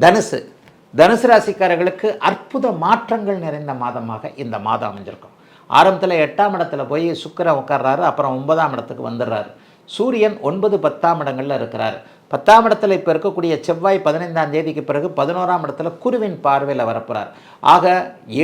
தனுசு. தனுசு ராசிக்காரர்களுக்கு அற்புத மாற்றங்கள் நிறைந்த மாதமாக இந்த மாதம் அமைஞ்சிருக்கும். ஆரம்பத்தில் எட்டாம் இடத்துல போய் சுக்கரன் உட்கார்றாரு அப்புறம் ஒன்பதாம் இடத்துக்கு வந்துடுறாரு. சூரியன் ஒன்பது பத்தாம் இடங்களில் இருக்கிறார். பத்தாம் இடத்துல இப்போ இருக்கக்கூடிய செவ்வாய் பதினைந்தாம் தேதிக்கு பிறகு பதினோராம் இடத்துல குருவின் பார்வையில் வரப்போகிறார் ஆக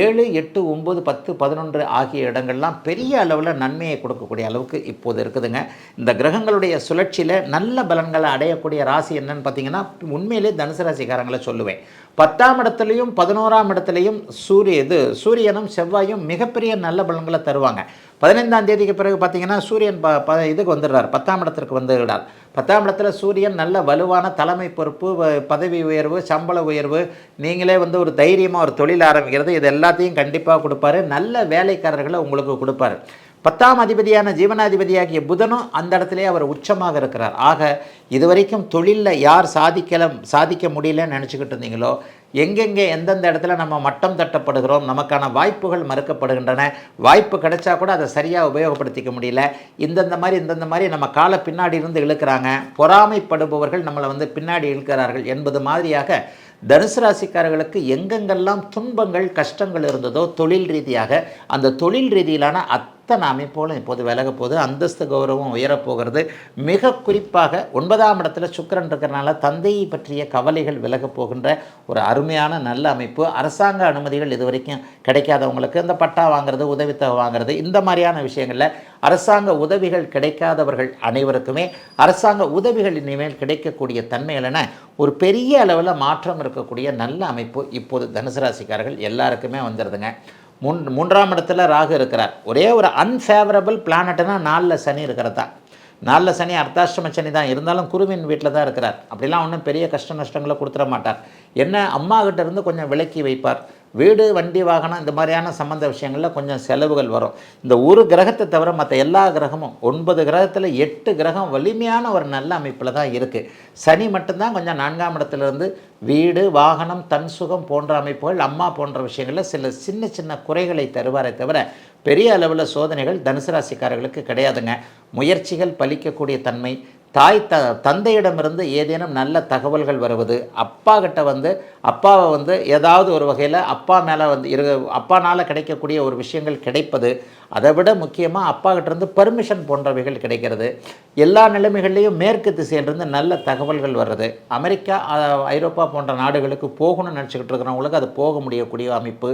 ஏழு எட்டு ஒம்பது பத்து பதினொன்று ஆகிய இடங்கள்லாம் பெரிய அளவில் நன்மையை கொடுக்கக்கூடிய அளவுக்கு இப்போது இருக்குதுங்க. இந்த கிரகங்களுடைய சுழற்சியில் நல்ல பலன்களை அடையக்கூடிய ராசி என்னன்னு பார்த்தீங்கன்னா உண்மையிலே தனுசு ராசிக்காரங்களை சொல்லுவேன். பத்தாம் இடத்துலையும் பதினோராம் இடத்துலையும் சூரிய இது சூரியனும் செவ்வாயும் மிகப்பெரிய நல்ல பலன்களை தருவாங்க. பதினைந்தாம் தேதிக்கு பிறகு பார்த்தீங்கன்னா சூரியன் ப ப இதுக்கு வந்துடுறார். பத்தாம் இடத்திற்கு வந்துடுறார் பத்தாம் இடத்துல சூரியன் நல்ல வலுவான தலைமை பொறுப்பு பதவி உயர்வு சம்பள உயர்வு நீங்களே வந்து ஒரு தைரியமாக ஒரு தொழில் ஆரம்பிக்கிறது இது எல்லாத்தையும் கண்டிப்பாக கொடுப்பாரு. நல்ல வேலைக்காரர்களை உங்களுக்கு கொடுப்பாரு. பத்தாம் அதிபதியான ஜீவனாதிபதியாகிய புதனும் அந்த இடத்திலே அவர் உச்சமாக இருக்கிறார். ஆக இதுவரைக்கும் தொழிலில் யார் சாதிக்கல சாதிக்க முடியலன்னு நினச்சிக்கிட்டு இருந்தீங்களோ எங்கெங்கே எந்தெந்த இடத்துல நம்ம மட்டம் தட்டப்படுகிறோம் நமக்கான வாய்ப்புகள் மறுக்கப்படுகின்றன வாய்ப்பு கிடைச்சா கூட அதை சரியாக உபயோகப்படுத்திக்க முடியல இந்தந்த மாதிரி இந்தந்த மாதிரி நம்ம காலை பின்னாடி இருந்து இழுக்கிறாங்க பொறாமைப்படுபவர்கள் நம்மளை வந்து பின்னாடி இழுக்கிறார்கள் என்பது மாதிரியாக தனுசு ராசிக்காரர்களுக்கு எங்கெங்கெல்லாம் துன்பங்கள் கஷ்டங்கள் இருந்ததோ தொழில் ரீதியாக அந்த தொழில் ரீதியிலான அத் அத்தனை அமைப்போலும் இப்போது விலக போது அந்தஸ்து கௌரவம் உயரப்போகிறது. மிக குறிப்பாக ஒன்பதாம் இடத்துல சுக்கரன் இருக்கிறனால தந்தையை பற்றிய கவலைகள் விலகப் போகின்ற ஒரு அருமையான நல்ல அமைப்பு. அரசாங்க அனுமதிகள் இது வரைக்கும் கிடைக்காதவங்களுக்கு இந்த பட்டா வாங்குறது உதவித்தொகை வாங்குறது இந்த மாதிரியான விஷயங்களில் அரசாங்க உதவிகள் கிடைக்காதவர்கள் அனைவருக்குமே அரசாங்க உதவிகள் இனிமேல் கிடைக்கக்கூடிய தன்மைகளென ஒரு பெரிய அளவில் மாற்றம் இருக்கக்கூடிய நல்ல அமைப்பு இப்போது தனுசு ராசிக்காரர்கள் எல்லாருக்குமே வந்துடுதுங்க மூன் மூன்றாம் இடத்துல ராகு இருக்கிறார். ஒரே ஒரு அன்ஃபேவரபிள் பிளானட்னா நாலில் சனி இருக்கிறதா? நாலில் சனி அர்த்தாஷ்டம சனி தான். இருந்தாலும் குருவின் வீட்டில் தான் இருக்கிறார். அப்படிலாம் ஒன்றும் பெரிய கஷ்ட நஷ்டங்களை கொடுத்துட மாட்டார். என்ன அம்மா கிட்ட இருந்து கொஞ்சம் விலக்கி வைப்பார். வீடு வண்டி வாகனம் இந்த மாதிரியான சம்மந்த விஷயங்களில் கொஞ்சம் செலவுகள் வரும். இந்த ஒரு கிரகத்தை தவிர மற்ற எல்லா கிரகமும் ஒன்பது கிரகத்தில் எட்டு கிரகம் வலிமையான ஒரு நல்ல அமைப்பில் தான் இருக்குது சனி மட்டும்தான் கொஞ்சம் நான்காம் இடத்துலேருந்து வீடு வாகனம் தன் சுகம் போன்ற அமைப்புகள் அம்மா போன்ற விஷயங்களில் சில சின்ன சின்ன குறைகளை தருவாரே தவிர பெரிய அளவில் சோதனைகள் தனுசு ராசிக்காரர்களுக்கு கிடையாதுங்க. முயற்சிகள் பலிக்கக்கூடிய தன்மை தாய் த தந்தையிடமிருந்து ஏதேனும் நல்ல தகவல்கள் வருவது அப்பா கிட்ட வந்து அப்பாவை வந்து ஏதாவது ஒரு வகையில் அப்பா மேலே வந்து இரு அப்பானால் கிடைக்கக்கூடிய ஒரு விஷயங்கள் கிடைப்பது அதை விட முக்கியமாக அப்பா கிட்டேருந்து பர்மிஷன் போன்றவைகள் கிடைக்கிறது. எல்லா நிலைமைகள்லேயும் மேற்கு திசையிலிருந்து நல்ல தகவல்கள் வர்றது. அமெரிக்கா ஐரோப்பா போன்ற நாடுகளுக்கு போகணும்னு நினச்சிக்கிட்டு இருக்கிறவங்களுக்கு அது போக முடியக்கூடிய அமைப்பு.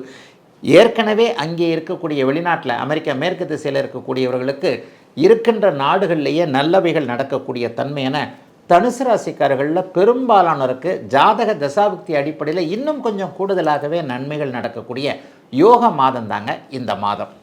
ஏற்கனவே அங்கே இருக்கக்கூடிய வெளிநாட்டில் அமெரிக்கா மேற்கு திசையில் இருக்கக்கூடியவர்களுக்கு இருக்கின்ற நாடுகள்லேயே நல்லவைகள் நடக்கக்கூடிய தன்மை என தனுசு ராசிக்காரர்களில் பெரும்பாலானோருக்கு ஜாதக தசாபுக்தி அடிப்படையில் இன்னும் கொஞ்சம் கூடுதலாகவே நன்மைகள் நடக்கக்கூடிய யோக மாதம் தாங்க இந்த மாதம்.